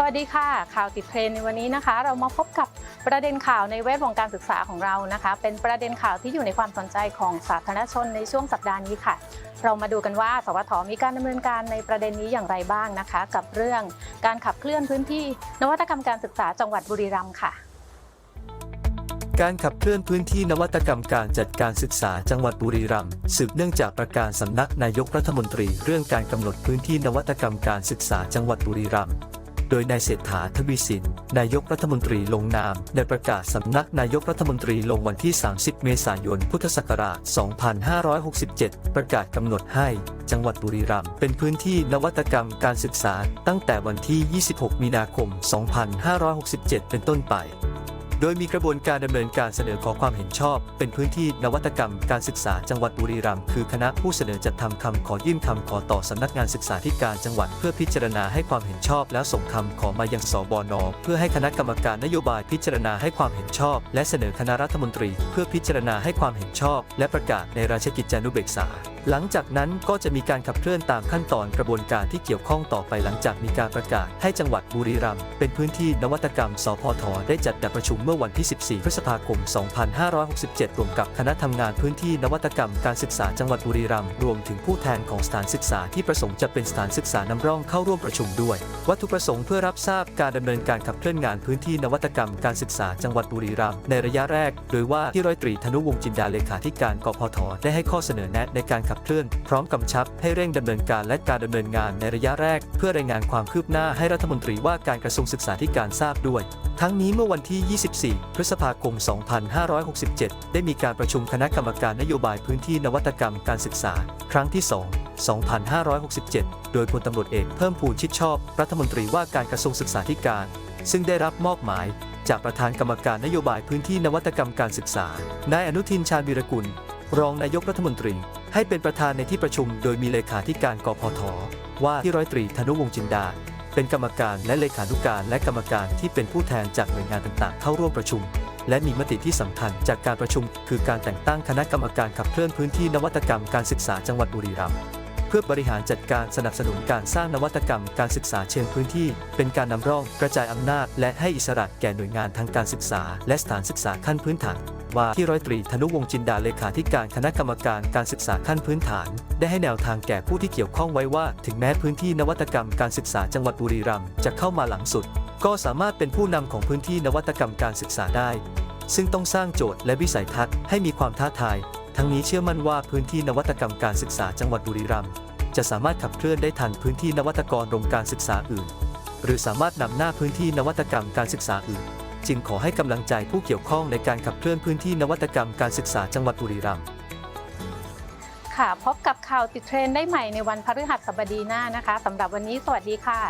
สวัสดีค่ะ ข่าวติดเทรนด์ในวันนี้นะคะ เรามาพบกับประเด็นข่าวในแวดวงการศึกษาของเรานะคะ เป็นประเด็นข่าวที่อยู่ในความสนใจของสาธารณชนในช่วงสัปดาห์นี้ค่ะ เรามาดูกันว่าสวทมีการดำเนินการในประเด็นนี้อย่างไรบ้างนะคะ กับเรื่องการขับเคลื่อนพื้นที่ นวัตกรรมการศึกษาจังหวัดบุรีรัมย์ค่ะ การขับเคลื่อนพื้นที่นวัตกรรมการจัดการศึกษาจังหวัดบุรีรัมย์สืบเนื่องจากประกาศสำนักนายกรัฐมนตรี เรื่องการกำหนดพื้นที่นวัตกรรมการศึกษาจังหวัดบุรีรัมย์ โดยนายเศรษฐาทวีสิน นายกรัฐมนตรีลงนามในประกาศสำนักนายกรัฐมนตรีลงวันที่ 30 เมษายน พุทธศักราช 2567 ประกาศกำหนดให้ จังหวัดบุรีรัมย์เป็นพื้นที่นวัตกรรมการศึกษาตั้งแต่วันที่ 26 มีนาคม 2567 เป็นต้นไป โดยมีกระบวนการดำเนินการเสนอขอความเห็นชอบ เป็นพื้นที่นวัตกรรมการศึกษาจังหวัดบุรีรัมย์คือคณะผู้เสนอจัดทำคำขอยื่นคำขอต่อสำนักงานศึกษาธิการจังหวัดเพื่อพิจารณาให้ความเห็นชอบ แล้วส่งคำขอมายังสบนเพื่อให้คณะกรรมการนโยบายพิจารณาให้ความเห็นชอบ และเสนอคณะรัฐมนตรี เพื่อพิจารณาให้ความเห็นชอบ และประกาศในราชกิจจานุเบกษา หลังจากนั้นก็จะมีการขับเคลื่อนตามขั้นตอนกระบวนการที่เกี่ยวข้องต่อไปหลังจากมีการประกาศให้จังหวัดบุรีรัมย์เป็นพื้นที่นวัตกรรม สพท ได้จัดการประชุมเมื่อวันที่ 14 พฤษภาคม 2567 รวมกับคณะทำงานพื้นที่นวัตกรรมการศึกษาจังหวัดบุรีรัมย์รวมถึงผู้แทนของสถานศึกษาที่ประสงค์จะเป็นสถานศึกษานำร่องเข้าร่วมประชุมด้วย วัตถุประสงค์เพื่อรับทราบการดำเนินการขับเคลื่อนงานพื้นที่นวัตกรรมการศึกษาจังหวัดบุรีรัมย์ในระยะแรก โดยว่าที่ร้อยตรีธนุวงศ์จินดาเลขาธิการกพทได้ให้ข้อเสนอแนะในการขับเคลื่อน พร้อมกำชับให้เร่งดำเนินการและการดำเนินงานในระยะแรก เพื่อรายงานความคืบหน้าให้รัฐมนตรีว่าการกระทรวงศึกษาธิการทราบด้วย ทั้งนี้เมื่อวันที่ 24 พฤษภาคม 2567 ได้มีการประชุมคณะกรรมการนโยบายพื้นที่นวัตกรรมการศึกษา ครั้งที่ 2 2567 โดยพลตำรวจเอกเพิ่มพูนชิดชอบ รัฐมนตรีว่าการกระทรวงศึกษาธิการ ซึ่งได้รับมอบหมาย จากประธานกรรมการนโยบายพื้นที่นวัตกรรมการศึกษา นายอนุทินชาญวีรกุล รองนายกรัฐมนตรี ให้เป็นประธานในที่ประชุมโดยมีเลขาธิการกพทว่าที่ร้อยตรีธนุวงศ์จินดา เป็นกรรมการและเลขานุการและกรรมการที่เป็นผู้แทนจากหน่วยงานต่างๆ เข้าร่วมประชุม และมีมติที่สำคัญจากการประชุม คือการแต่งตั้งคณะกรรมการขับเคลื่อนพื้นที่นวัตกรรมการศึกษาจังหวัดบุรีรัมย์เพื่อบริหารจัดการสนับสนุนการสร้างนวัตกรรมการศึกษาเชิงพื้นที่ เป็นการนำร่องกระจายอำนาจ และให้อิสระแก่หน่วยงานทางการศึกษา และสถานศึกษาขั้นพื้นฐาน ว่าที่ร้อยตรีธนุวงจินดาเลขาธิการคณะกรรมการการศึกษาขั้นพื้นฐาน ได้ให้แนวทางแก่ผู้ที่เกี่ยวข้องไว้ว่า ถึงแม้พื้นที่นวัตกรรมการศึกษาจังหวัดบุรีรัมย์จะเข้ามาหลังสุด ก็สามารถเป็นผู้นำของพื้นที่นวัตกรรมการศึกษาได้ ซึ่งต้องสร้างโจทย์และวิสัยทัศน์ให้มีความท้าทาย ทั้งนี้เชื่อมั่นว่าพื้นที่นวัตกรรมการศึกษาจังหวัดบุรีรัมย์จะสามารถขับเคลื่อนได้ทันพื้นที่นวัตกรโรงการศึกษาอื่น หรือสามารถนำหน้าพื้นที่นวัตกรรมการศึกษาอื่น จึงขอให้กำลังใจผู้เกี่ยวข้องในการขับเคลื่อนพื้นที่นวัตกรรมการศึกษาจังหวัดบุรีรัมย์ค่ะพบกับข่าวติดเทรนได้ใหม่ในวันพฤหัสบดีหน้านะคะสำหรับวันนี้สวัสดีค่ะ